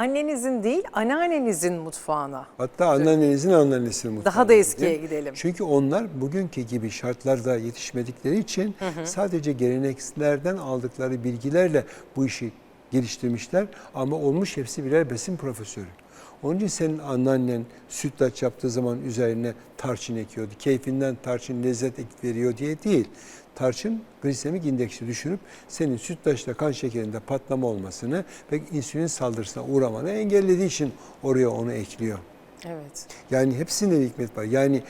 annenizin değil anneannenizin mutfağına. Hatta anneannenizin anneannesinin mutfağına Daha da eskiye gidin. gidelim. Çünkü onlar bugünkü gibi şartlarda yetişmedikleri için sadece geleneklerden aldıkları bilgilerle bu işi geliştirmişler. Ama olmuş hepsi birer besin profesörü. Onun için senin anneannen sütlaç yaptığı zaman üzerine tarçın ekiyordu. Keyfinden tarçın lezzet veriyor diye değil. Tarçın glisemik indeksi düşürüp senin sütlaçta kan şekerinde patlama olmasını ve insülin saldırısına uğramanı engellediği için oraya onu ekliyor. Evet. Yani hepsinde bir hikmet var. Yani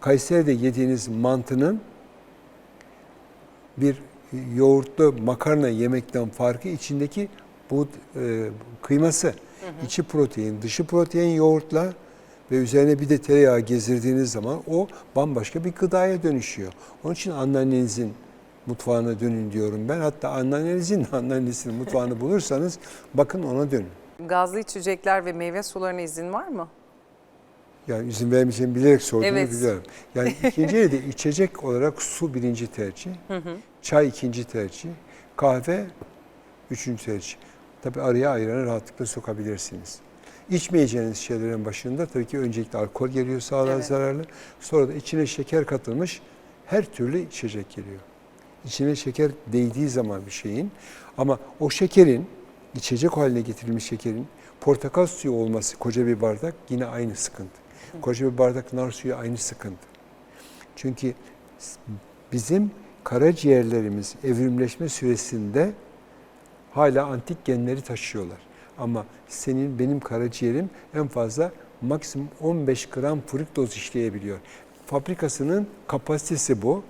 Kayseri'de yediğiniz mantının bir yoğurtlu makarna yemekten farkı içindeki bu e, kıyması. İçi protein, dışı protein yoğurtla ve üzerine bir de tereyağı gezdirdiğiniz zaman o bambaşka bir gıdaya dönüşüyor. Onun için anneannenizin mutfağına dönün diyorum ben. Hatta anneannenizin anneannesinin mutfağını bulursanız bakın ona dönün. Gazlı içecekler ve meyve sularına izin var mı? Yani izin vermeyeceğimi bilerek sorduğunu Evet. biliyorum. Yani ikinci de içecek olarak su birinci tercih, çay ikinci tercih, kahve üçüncü tercih. Tabii araya ayranı rahatlıkla sokabilirsiniz. İçmeyeceğiniz şeylerin başında tabii ki öncelikle alkol geliyor sağlığa Evet. zararlı. Sonra da içine şeker katılmış her türlü içecek geliyor. İçine şeker değdiği zaman bir şeyin ama o şekerin içecek haline getirilmiş şekerin portakal suyu olması koca bir bardak yine aynı sıkıntı. Koca bir bardak nar suyu aynı sıkıntı. Çünkü bizim karaciğerlerimiz evrimleşme süresinde hala antik genleri taşıyorlar. Ama senin benim karaciğerim en fazla maksimum 15 gram fruktoz işleyebiliyor. Fabrikasının kapasitesi bu.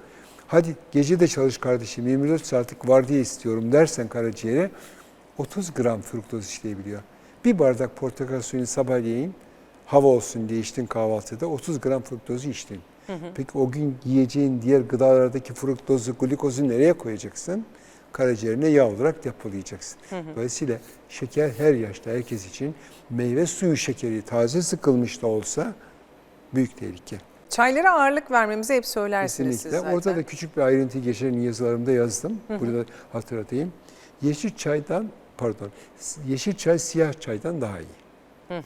Hadi gece de çalış kardeşim 24 saatlik var diye istiyorum dersen karaciğere 30 gram fruktoz işleyebiliyor. Bir bardak portakal suyunu sabahleyin hava olsun diye içtin kahvaltıda 30 gram fruktozu içtin. Peki o gün yiyeceğin diğer gıdalardaki fruktozu, glikozu nereye koyacaksın? Karaciğerine yağ olarak depolayacaksın. Dolayısıyla şeker her yaşta herkes için meyve suyu şekeri taze sıkılmış da olsa büyük tehlike. Çaylara ağırlık vermemizi hep söylersiniz siz Kesinlikle. zaten. Orada da küçük bir ayrıntı geçen yazılarımda yazdım. Burada hatırlatayım. Yeşil çaydan, pardon, yeşil çay siyah çaydan daha iyi.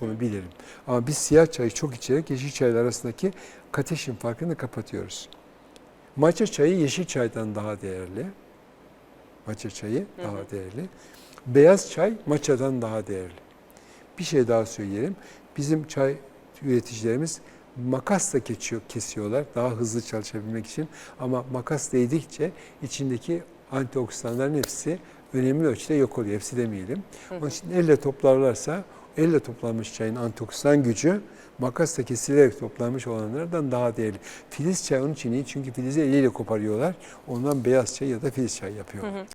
Bunu bilirim. Ama biz siyah çayı çok içerek yeşil çayla arasındaki kateşin farkını kapatıyoruz. Matcha çayı yeşil çaydan daha değerli. Matcha çayı daha değerli. Beyaz çay matchadan daha değerli. Bir şey daha söyleyelim. Bizim çay üreticilerimiz makasla geçiyor, kesiyorlar daha hızlı çalışabilmek için. Ama makas değdikçe içindeki antioksidanların hepsi önemli ölçüde yok oluyor. Hepsi demeyelim. Onun için elle toplarlarsa elle toplanmış çayın antioksidan gücü makasla kesilerek toplanmış olanlardan daha değerli. Filiz çay onun için iyi çünkü filizi eliyle koparıyorlar. Ondan beyaz çay ya da filiz çay yapıyorlar.